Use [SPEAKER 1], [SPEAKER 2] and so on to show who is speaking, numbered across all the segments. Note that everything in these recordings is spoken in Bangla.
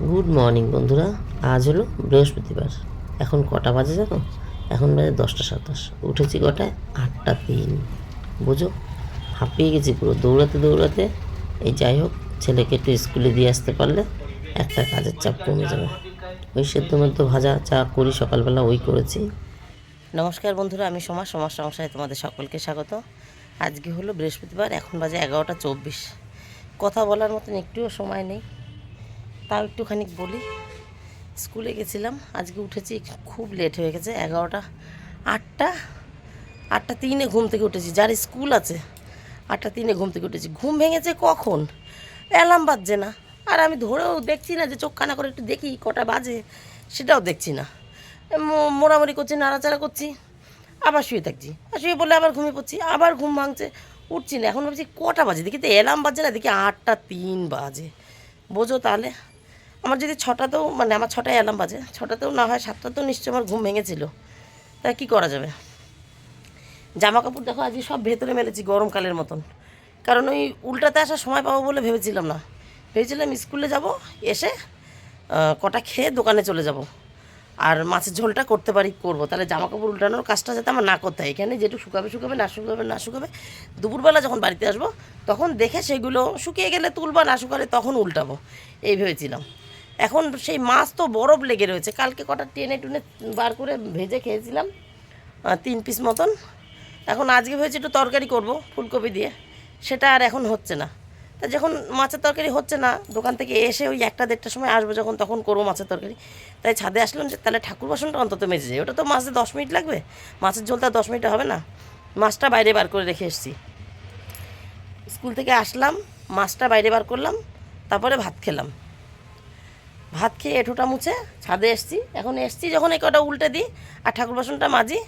[SPEAKER 1] গুড মর্নিং বন্ধুরা। আজ হলো বৃহস্পতিবার। এখন কটা বাজে জানো? এখন বাজে দশটা সাতাশ। উঠেছি কটায়? আটটা তিন। বুঝো? হাঁপিয়ে গেছি পুরো। দৌড়াতে দৌড়াতে, এই যাই হোক, ছেলেকে একটু স্কুলে দিয়ে আসতে পারলে একটা কাজের চাপ কমে যাবে। ওই সেদ্ধ মেদ্ধ ভাজা চা করি, সকালবেলা ওই করেছি। নমস্কার বন্ধুরা, আমি সমাজ সমাজ সংসারে তোমাদের সকলকে স্বাগত। আজকে হলো বৃহস্পতিবার, এখন বাজে এগারোটা চব্বিশ। কথা বলার মতন একটুও সময় নেই। তাও একটুখানি বলি। স্কুলে গেছিলাম, আজকে উঠেছি খুব লেট হয়ে গেছে, এগারোটা, আটটা আটটা তিনে ঘুম থেকে উঠেছি, যার স্কুল আছে, আটটা তিনে ঘুম থেকে উঠেছি। ঘুম ভেঙেছে কখন? অ্যালার্ম বাজছে না। আর আমি ধরেও দেখছি না যে চোখ কানা করে একটু দেখি, কটা বাজে, সেটাও দেখছি না। মোড়ামুড়ি করছি, নাড়াচাড়া করছি, আবার শুয়ে থাকছি। আর শুয়ে পড়লে আবার ঘুমিয়ে পড়ছি, আবার ঘুম ভাঙছে, উঠছি না। এখন ভাবছি কটা বাজে? দেখি তো অ্যালার্ম বাজছে না, দেখি আটটা তিন বাজে। বোঝো তাহলে। আমার যদি ছটাতেও মানে আমার ছটায় অ্যালার্ম বাজে, ছটাতেও না হয়, সাতটাতেও নিশ্চয়ই আমার ঘুম ভেঙেছিল। তা কী করা যাবে? জামা কাপড় দেখো, আজকে সব ভেতরে মেলেছি, গরমকালের মতন। কারণ ওই উল্টাতে আসার সময় পাবো বলে ভেবেছিলাম না। ভেবেছিলাম স্কুলে যাব, এসে কটা খেয়ে দোকানে চলে যাব। আর মাছের ঝোলটা করতে পারি, করব। তাহলে জামা কাপড় উল্টানোর কাজটা যাতে আমার না করতে হয়। এখানে যেটুকু শুকাবে শুকাবে, না শুকাবে না শুকাবে, দুপুরবেলা যখন বাড়িতে আসব, তখন দেখে সেগুলো শুকিয়ে গেলে তুলবা, না শুকালে তখন উল্টাবো। এই ভেবেছিলাম। এখন সেই মাছ তো বরফ লেগে রয়েছে। কালকে কটা টেনে টুনে বার করে ভেজে খেয়েছিলাম তিন পিস মতন। এখন আজকে ভেবেছি একটু তরকারি করব, ফুলকপি দিয়ে। সেটা আর এখন হচ্ছে না। তা যখন মাছের তরকারি হচ্ছে না, দোকান থেকে এসে ওই একটা দেড়টার সময় আসব যখন, তখন করব মাছের তরকারি। তাই ছাদে আসলাম যে, তাহলে ঠাকুর বাসনটা অন্তত মেজে যায় ওটা তো মাছে দশ মিনিট লাগবে? মাছের ঝোলটা দশ মিনিটে হবে না? মাছটা বাইরে বার করে রেখে এসেছি। স্কুল থেকে আসলাম, মাছটা বাইরে বার করলাম, তারপরে ভাত খেলাম। ভাত খেয়ে এঁঠোটা মুছে ছাদে এসছি। এখন এসছি যখন এই কটা উল্টে দিই আর ঠাকুর বাসনটা মাজি,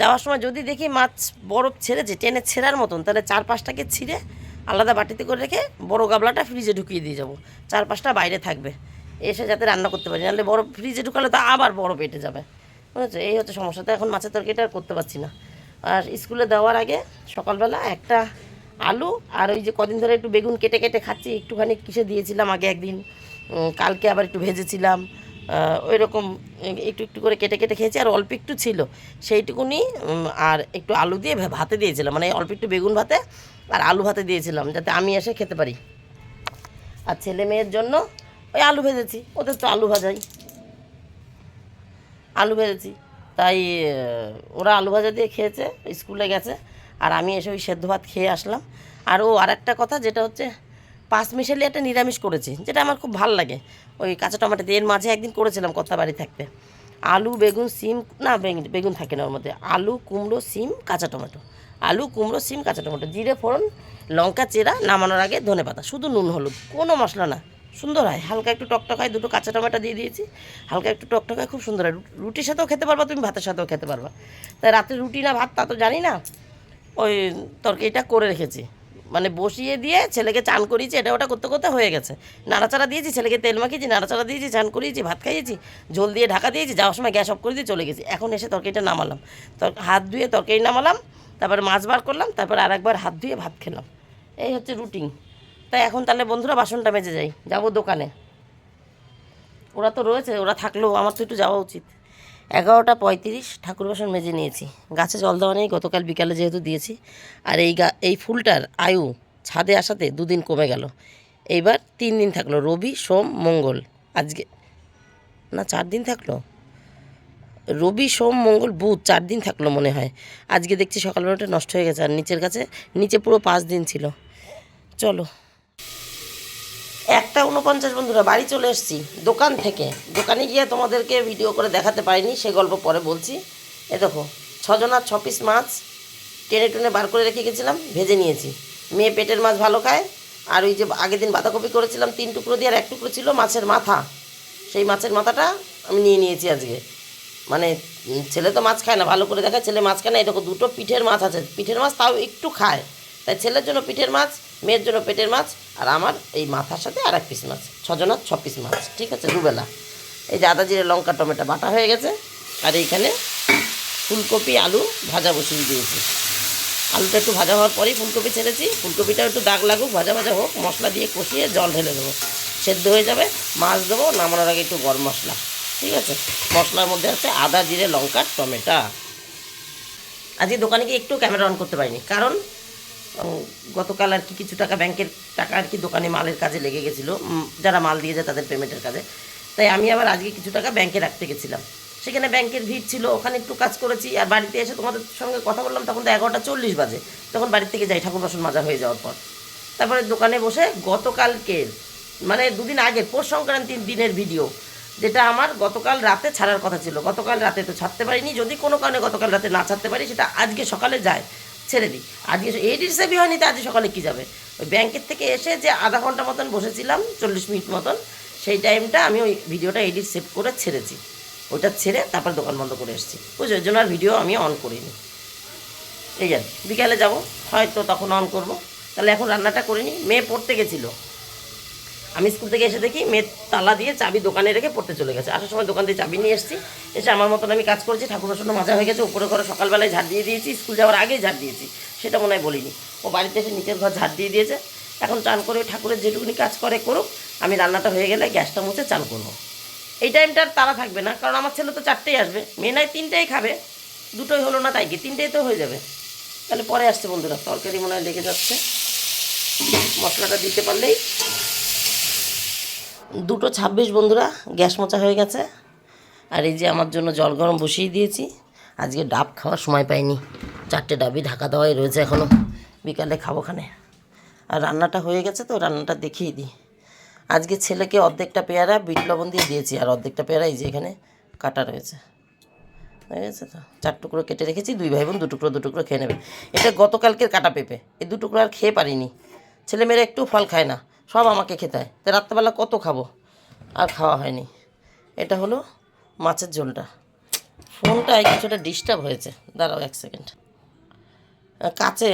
[SPEAKER 1] যাওয়ার সময় যদি দেখি মাছ বরফ ছেড়েছে, টেনে ছেঁড়ার মতন, তাহলে চার পাঁচটাকে ছিঁড়ে আলাদা বাটিতে করে রেখে বড় গাবলাটা ফ্রিজে ঢুকিয়ে দিয়ে যাব। চার পাঁচটা বাইরে থাকবে, এসে যাতে রান্না করতে পারি, নাহলে বরফ ফ্রিজে ঢুকালে তো আবার বরফ পেটে যাবে। বুঝেছ? এই হচ্ছে সমস্যা। তো এখন মাছের তরকারিটা আর করতে পারছি না। আর স্কুলে দেওয়ার আগে সকালবেলা একটা আলু আর ওই যে কদিন ধরে একটু বেগুন কেটে কেটে খাচ্ছি, একটুখানি কিসে দিয়েছিলাম আগে একদিন কালকে আবার একটু ভেজেছিলাম ওই রকম একটু একটু করে কেটে কেটে খেয়েছি, আর অল্প একটু ছিল। সেইটুকুনি আর একটু আলু দিয়ে ভাতে দিয়েছিলাম মানে অল্প একটু বেগুন ভাতে আর আলু ভাতে দিয়েছিলাম, যাতে আমি এসে খেতে পারি। আর ছেলে মেয়ের জন্য ওই আলু ভেজেছি, ওদের তো আলু ভাজাই। আলু ভেজেছি, তাই ওরা আলু ভাজা দিয়ে খেয়েছে, স্কুলে গেছে, আর আমি এসে ওই সেদ্ধ ভাত খেয়ে আসলাম। আর ও আর একটা কথা, যেটা হচ্ছে পাঁচ মিশালি একটা নিরামিষ করেছি, যেটা আমার খুব ভালো লাগে। ওই কাঁচা টমেটো দিয়ে এর মাঝে একদিন করেছিলাম কথা বাড়ি থাকতে। আলু, বেগুন, সিম, না বেগুন থাকে না ওর মধ্যে। আলু, কুমড়ো, সিম, কাঁচা টমেটো। আলু, কুমড়ো, সিম, কাঁচা টমেটো। জিরে, ফোড়ন, লঙ্কা, চেরা, নামানোর আগে ধনে পাতা, শুধু নুন, হলুদ, কোনো মশলা না। সুন্দর হয়, হালকা একটু টকটক হয়, দুটো কাঁচা টমেটো দিয়ে দিয়েছি। হালকা একটু টকটক হয়, খুব সুন্দর হয়। রুটির সাথেও খেতে পারবা, তুমি ভাতের সাথেও খেতে পারবা। তাই রাতে রুটি না ভাত, তা তো জানি না। ওই তরকারিটা করে রেখেছি। মানে বসিয়ে দিয়ে ছেলেকে চান করিয়েছি, এটা ওটা করতে করতে হয়ে গেছে। নাড়াচাড়া দিয়েছি, ছেলেকে তেল মাখিয়েছি, নাড়াচাড়া দিয়েছি, চান করিয়েছি, ভাত খাইয়েছি, ঝোল দিয়ে ঢাকা দিয়েছি, যাওয়ার সময় গ্যাস অফ করে দিয়ে চলে গেছি। এখন এসে তরকারিটা নামালাম। তর হাত ধুয়ে তরকারি নামালাম, তারপরে মাছ বার করলাম, তারপর আর একবার হাত ধুয়ে ভাত খেলাম। এই হচ্ছে রুটিন তাই এখন তাহলে বন্ধুরা বাসনটা মেজে যাই, যাব দোকানে। ওরা তো রয়েছে, ওরা থাকলেও আমার তো একটু যাওয়া উচিত। এগারোটা পঁয়ত্রিশ ঠাকুর বাসন মেজে নিয়েছি। গাছে জল দেওয়া নেই, গতকাল বিকালে যেহেতু দিয়েছি। আর এই গা এই ফুলটার আয়ু ছাদে আসাতে দুদিন কমে গেল। এইবার তিন দিন থাকল, রবি, সোম, মঙ্গল। আজকে না, চার দিন থাকল? রবি, সোম, মঙ্গল, বুধ, চার দিন থাকল মনে হয়। আজকে দেখছি সকালবেলাটা নষ্ট হয়ে গেছে আর নিচের কাছে নিচে পুরো পাঁচ দিন ছিল। চলো। একটা উনপঞ্চাশ বন্ধুরা, বাড়ি চলে এসেছি, দোকান থেকে। দোকানে গিয়ে তোমাদেরকে ভিডিও করে দেখাতে পারিনি, সে গল্প পরে বলছি। এ দেখো ছজনার ছ পিস মাছ টেনে টেনে বার করে রেখে গেছিলাম, ভেজে নিয়েছি। মেয়ে পেটের মাছ ভালো খায়, আর ওই যে আগের দিন বাঁধাকপি করেছিলাম, তিন টুকরো দিয়ে আর এক টুকরো ছিল মাছের মাথা। সেই মাছের মাথাটা আমি নিয়ে নিয়েছি আজকে। মানে ছেলে তো মাছ খায় না, ভালো করে দেখায়, ছেলে মাছ খায় না এরকম দুটো পিঠের মাছ আছে, পিঠের মাছ তাও একটু খায়। তাই ছেলের জন্য পিঠের মাছ মেয়ের জন্য পেটের মাছ আর আমার এই মাথার সাথে আর এক পিস মাছ, ছজনের ছ পিস মাছ, ঠিক আছে দুবেলা এই যে আদা জিরে, লঙ্কা, টমেটো বাটা হয়ে গেছে, আর এইখানে ফুলকপি, আলু ভাজা বসিয়ে দিয়েছি। আলুটা একটু ভাজা হওয়ার পরেই ফুলকপি ছেড়েছি, ফুলকপিটাও একটু দাগ লাগুক, ভাজা ভাজা হোক, মশলা দিয়ে কষিয়ে জল ঢেলে দেবো। সেদ্ধ হয়ে যাবে, মাছ দেবো, নামানোর আগে একটু গরম মশলা, ঠিক আছে? মশলার মধ্যে আছে আদা, জিরে, লঙ্কা, টমেটো। আজকে দোকানে গিয়ে একটু ক্যামেরা অন করতে পারিনি, কারণ গতকাল আর কি কিছু টাকা ব্যাংকের টাকা আর কি দোকানে মালের কাজে লেগে গেছিল। যারা মাল দিয়ে যায় তাদের পেমেন্টের কাজে। তাই আমি আবার আজকে কিছু টাকা ব্যাংকে রাখতে গেছিলাম। সেখানে ব্যাংকের ভিড় ছিল, ওখানে একটু কাজ করেছি আর বাড়িতে এসে তোমাদের সঙ্গে কথা বললাম, তখন তো এগারোটা চল্লিশ বাজে। তখন বাড়ির থেকে যাই, ঠাকুর বাসন মাজা হয়ে যাওয়ার পর। তারপরে দোকানে বসে গতকালকের মানে দুদিন আগে, পৌষ সংক্রান্তির দিনের ভিডিও যেটা আমার গতকাল রাতে ছাড়ার কথা ছিল। গতকাল রাতে তো ছাড়তে পারিনি, যদি কোনো কারণে গতকাল রাতে না ছাড়তে পারি, সেটা আজকে সকালে যায়। ছেড়ে দিই। আজকে এই রিসেভই হয়নি, তো আজকে সকালে কী যাবে? ওই ব্যাংকের থেকে এসে যে আধা ঘণ্টা মতন বসেছিলাম, চল্লিশ মিনিট মতন, সেই টাইমটা আমি ওই ভিডিওটা এডিট সেভ করে ছেড়েছি। ওইটা ছেড়ে তারপর দোকান বন্ধ করে এসেছি। বুঝছ? ওই জন্য আর ভিডিও আমি অন করিনি। এই আর বিকালে যাব। হয়তো তখন অন করব। তাহলে এখন রান্নাটা করিনি। মেয়ে পড়তে গেছিল। আমি স্কুল থেকে এসে দেখি মেয়ের তালা দিয়ে চাবি দোকানে রেখে পড়তে চলে গেছে। আসার সময় দোকান থেকে চাবি নিয়ে এসেছি। এসে আমার মতন আমি কাজ করেছি ঠাকুর বাসন মাজা হয়ে গেছে, উপরে ঘরে সকালবেলায় ঝাড় দিয়ে দিয়েছি, স্কুল যাওয়ার আগেই ঝাড় দিয়েছি, সেটা মনে হয় বলিনি। ও বাড়িতে এসে নিচের ঘর ঝাড় দিয়ে দিয়েছে। এখন চান করে ঠাকুরের যেটুকুনি কাজ করে করুক, আমি রান্নাটা হয়ে গেলে গ্যাসটা মুছে চান করব। এই টাইমটা আর তারা থাকবে না, কারণ আমার ছেলে তো চারটেই আসবে। মেয়ে নাই, তিনটেই খাবে। দুটোই হলো না তাই কি? তিনটেই তো হয়ে যাবে। তাহলে পরে আসছে বন্ধুরা, তরকারি মনে হয় লেগে যাচ্ছে। মশলাটা দিতে পারলেই দুটো ছাব্বিশ বন্ধুরা, গ্যাস মোচা হয়ে গেছে। আর এই যে আমার জন্য জল গরম বসিয়ে দিয়েছি। আজকে ডাব খাওয়ার সময় পাইনি। চারটে ডাবই ঢাকা দেওয়াই রয়েছে এখনও বিকালে খাব খানে। আর রান্নাটা হয়ে গেছে তো রান্নাটা দেখিয়ে দিই। আজকে ছেলেকে অর্ধেকটা পেয়ারা, বিট লবণ দিয়ে দিয়েছি। আর অর্ধেকটা পেয়ারা এই যে এখানে কাটা রয়েছে। হয়ে গেছে তো? চার টুকরো কেটে রেখেছি, দুই ভাই বোন দু টুকরো দু টুকরো খেয়ে নেবে। এটা গতকালকের কাটা পেঁপে। এই দু টুকরো আর খেয়ে পারিনি। ছেলেমেয়েরা একটু ফল খায় না। সব আমাকে খেতে হয়। রাত্রেবেলা কত খাব? আর খাওয়া হয়নি। এটা হলো মাছের ঝোলটা। ফোনটায় কিছুটা ডিস্টার্ব হয়েছে। দাঁড়াও এক সেকেন্ড কাছে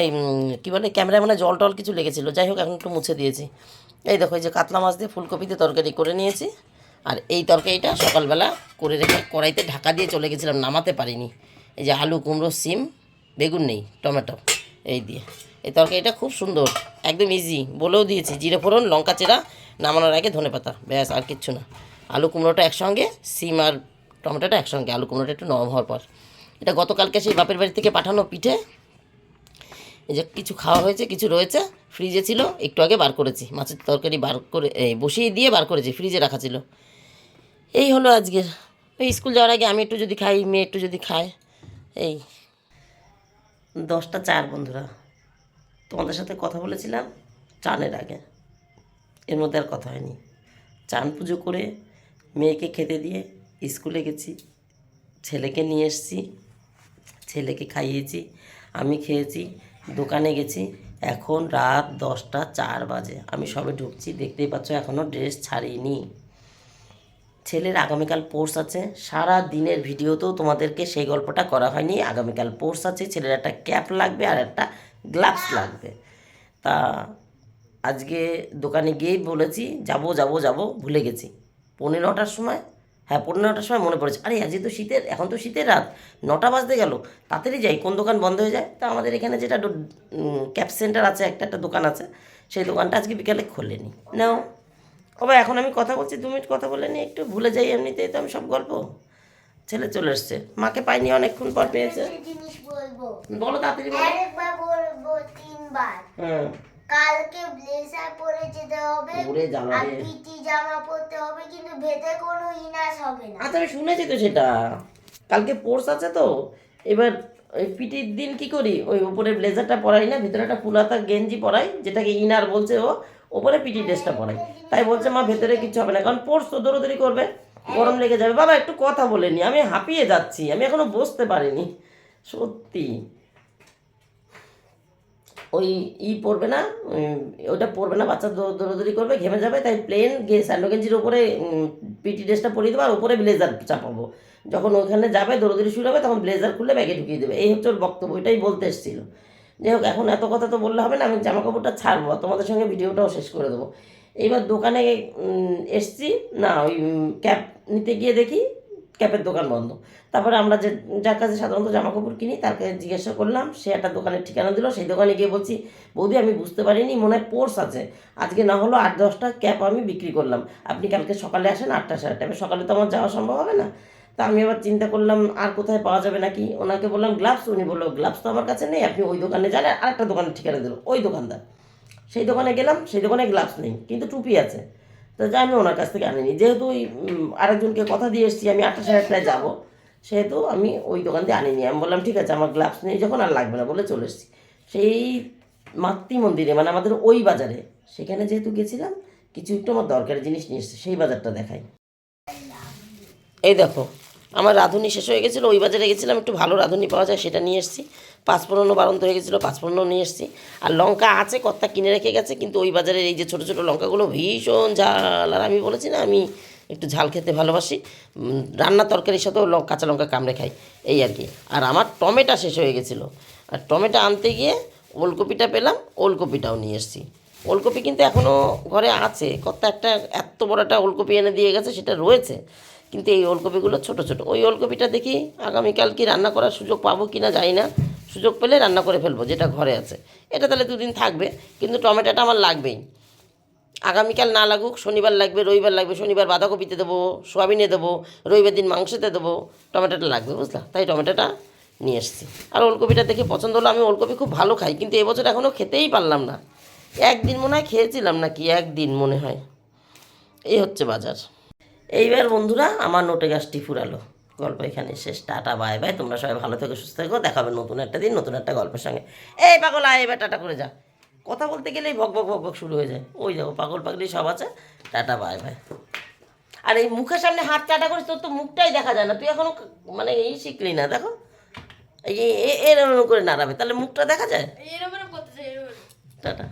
[SPEAKER 1] কী বলে, ক্যামেরায় মানে জল টল কিছু লেগেছিলো। যাই হোক, এখন একটু মুছে দিয়েছি। এই দেখো, এই যে কাতলা মাছ দিয়ে ফুলকপি দিয়ে তরকারি করে নিয়েছি। আর এই তরকারিটা সকালবেলা করে রেখে কড়াইতে ঢাকা দিয়ে চলে গেছিলাম, নামাতে পারিনি। এই যে আলু, কুমড়ো, সিম, বেগুন নেই, টমেটো, এই দিয়ে। এই তরকারিটা খুব সুন্দর, একদম ইজি বলেও দিয়েছি, জিরে ফোড়ন, লঙ্কা চেরা, নামানোর আগে ধনে পাতা, ব্যাস, আর কিচ্ছু না। আলু কুমড়োটা একসঙ্গে, সিম আর টমেটোটা একসঙ্গে, আলু কুমড়োটা একটু নরম হওয়ার পর। এটা গতকালকে সেই বাপের বাড়ি থেকে পাঠানো পিঠে। এই যে কিছু খাওয়া হয়েছে, কিছু রয়েছে ফ্রিজে ছিল, একটু আগে বার করেছি। মাছের তরকারি বার করে, এই বসিয়ে দিয়ে বার করেছি ফ্রিজে রাখা ছিল। এই হলো আজকের। ওই স্কুল যাওয়ার আগে আমি একটু যদি খাই, মেয়ে একটু যদি খায়। এই, দশটা চার বন্ধুরা। তোমাদের সাথে কথা বলেছিলাম চানের আগে। এর মধ্যে আর কথা হয়নি। চান পুজো করে মেয়েকে খেতে দিয়ে স্কুলে গেছি, ছেলেকে নিয়ে এসেছি, ছেলেকে খাইয়েছি, আমি খেয়েছি, দোকানে গেছি। এখন রাত দশটা চার বাজে। আমি সবে ঢুকছি, দেখতেই পাচ্ছ এখনও ড্রেস ছাড়িনি। ছেলের আগামীকাল পোর্স আছে। সারা দিনের ভিডিওতেও তোমাদেরকে সেই গল্পটা করা হয়নি। আগামীকাল পোর্স আছে। ছেলের একটা ক্যাপ লাগবে আর একটা গ্লাভস লাগবে। তা আজকে দোকানে গিয়েই বলেছি, যাব যাব যাব, ভুলে গেছি। পৌনে নটার সময় হ্যাঁ পৌনে নটার সময় মনে পড়েছে। আরে, আজকে তো শীতের, এখন তো শীতের রাত, নটা বাজতে গেল, তাড়াতাড়ি যাই। কোন দোকান বন্ধ হয়ে যায়? তা আমাদের এখানে যেটা ক্যাপ সেন্টার আছে, একটা একটা দোকান আছে, সেই দোকানটা আজকে বিকালে খোলেনি। নাও ও এখন আমি কথা বলছি, দু মিনিট কথা বলে নি একটু ভুলে যাই এমনিতেই তো আমি সব গল্প। ছেলে চলে এসছে। মাকে পাইনি অনেকক্ষণ পর পেয়েছে। বলো তাড়াতাড়ি বলো।
[SPEAKER 2] বলব তিনবার।
[SPEAKER 1] হ্যাঁ।
[SPEAKER 2] কালকে ব্লেজার পরে যেতে হবে আর পিটি জামা পরতে হবে কিন্তু ভেতরে কোনো ইনাস হবে না।
[SPEAKER 1] আচ্ছা আমি শুনেছি তো সেটা। কালকে পোর্স আছে তো এবার ওই পিটির দিন কি করি? ওই উপরে ব্লেজারটা পরাই না ভিতরে একটা ফুলাতা গেঞ্জি পরাই যেটাকে ইনার বলছে ও ওপরে পিটি ড্রেসটা পরাই। তাই বলছে মা ভেতরে কিছু হবে না কারণ পোর্স তো দৌড়োদৌড়ি করবে। গরম লেগে যাবে। বাবা, একটু কথা বলে নি। আমি হাঁপিয়ে যাচ্ছি। আমি এখনও বসতে পারিনি। সত্যি। ওই ই পড়বে না? ওটা পড়বে না। বাচ্চা দৌড়াদৌড়ি করবে, ঘেমে যাবে, তাই প্লেন গে স্যান্ডো গেঞ্জির উপরে পিটি ড্রেসটা পরিয়ে দেবো আর ওপরে ব্লেজার চাপাবো। যখন ওখানে যাবে, দৌড়াদৌড়ি শুরু হবে, তখন ব্লেজার খুলে ব্যাগে ঢুকিয়ে দেবে। এই হচ্ছে ওর বক্তব্য, এটাই বলতে এসেছিল। যাই হোক, এখন এত কথা তো বললে হবে না। আমি জামা কাপড়টা ছাড়বো তোমাদের সঙ্গে ভিডিওটাও শেষ করে দেবো। এইবার দোকানে এসছি, না, ওই ক্যাব নিতে গিয়ে দেখি ক্যাপের দোকান বন্ধ। তারপরে আমরা যে যার কাছে সাধারণত জামা কাপড় কিনি তার কাছে জিজ্ঞাসা করলাম, সে একটা দোকানের ঠিকানা দিল, সেই দোকানে গিয়ে বলছি, বৌদি, আমি বুঝতে পারিনি, মনে হয় পোর্স আছে। আজকে না হলো আট, দশটা ক্যাপ আমি বিক্রি করলাম। আপনি কালকে সকালে আসেন আটটা, সাড়ে আটটা সকালে তো আমার যাওয়া সম্ভব হবে না। তা আমি আবার চিন্তা করলাম, আর কোথায় পাওয়া যাবে নাকি? ওনাকে বললাম, গ্লাভস। উনি বলল, গ্লাভস তো আমার কাছে নেই, আপনি ওই দোকানে যান, আর একটা দোকানের ঠিকানা দিল, ওই দোকানদার। সেই দোকানে গেলাম, সেই দোকানে গ্লাভস নেই, কিন্তু টুপি আছে। তো যাই, আমি ওনার কাছ থেকে আনিনি। যেহেতু ওই আরেকজনকে কথা দিয়ে এসেছি, আমি আটটা সাড়ে আটটায় যাব, সেহেতু আমি ওই দোকান দিয়ে আনিনি। আমি বললাম, ঠিক আছে, আমার গ্লাভস নেই, যখন আর লাগবে না, বলে চলে এসেছি। সেই মাতৃ মন্দিরে মানে আমাদের ওই বাজারে, সেখানে যেহেতু গেছিলাম, কিছু একটু আমার দরকারি জিনিস নিয়ে এসেছি, সেই বাজারটা দেখাই। এই দেখো আমার রাঁধুনি শেষ হয়ে গেছিল, ওই বাজারে গেছিলাম, একটু ভালো রাঁধুনি পাওয়া যায়, সেটা নিয়ে এসেছি। পাঁচফোড়নও বারন্ত হয়ে গেছিল পাঁচফোড়নও নিয়ে এসেছি। আর লঙ্কা আছে, কর্তা কিনে রেখে গেছে, কিন্তু ওই বাজারের এই যে ছোটো ছোটো লঙ্কাগুলো ভীষণ ঝাল। আর আমি বলেছি না, আমি একটু ঝাল খেতে ভালোবাসি। রান্না তরকারির সাথেও কাঁচা লঙ্কা কামড়ে খাই, এই আর কি। আর আমার টমেটো শেষ হয়ে গেছিল। আর টমেটো আনতে গিয়ে ওলকপিটা পেলাম, ওলকপিটাও নিয়ে এসেছি। ওলকপি কিন্তু এখনও ঘরে আছে। কত একটা, এত বড় একটা ওলকপি এনে দিয়ে গেছে, সেটা রয়েছে। কিন্তু এই ওলকপিগুলো ছোট ছোট। ওই ওলকপিটা দেখি আগামীকাল কি রান্না করার সুযোগ পাবো কি না জানি না। সুযোগ পেলে রান্না করে ফেলব, যেটা ঘরে আছে। এটা তাহলে দুদিন থাকবে, কিন্তু টমেটোটা আমার লাগবেই। আগামীকাল না লাগুক, শনিবার লাগবে, রবিবার লাগবে, শনিবার বাঁধাকপিতে দেবো, সোয়াবিনে দেবো, রবিবার দিন মাংসতে দেবো, টমেটোটা লাগবে, বুঝলা? তাই টমেটোটা নিয়ে এসেছি। আর ওলকপিটা দেখে পছন্দ হলো, আমি ওলকপি খুব ভালো খাই, কিন্তু এবছর এখনও খেতেই পারলাম না। একদিন মনে হয় খেয়েছিলাম নাকি, একদিন মনে হয়। এই হচ্ছে বাজার। এইবার বন্ধুরা আমার নোটে গাছটি ফুরালো। গল্প এখানে শেষ। Tata bye bye. তোমরা সবাই ভালো থেকো সুস্থ থেকো। দেখাবে নতুন একটা দিন নতুন একটা গল্পের সঙ্গে। এই পাগল আয় এবার টাটা করে যা। কথা বলতে গেলেই ভক ভক ভক ভক শুরু হয়ে যায়। ওই যাব পাগল পাগলি সব আছে। Tata bye by. আর এই মুখের সামনে হাত চাটা করিস তোর তো মুখটাই দেখা যায় না। তুই এখনও ক- মানে এই শিখলি না দেখো। এই এরম করে নাড়াবে। তাহলে মুখটা দেখা যায়? টাটা।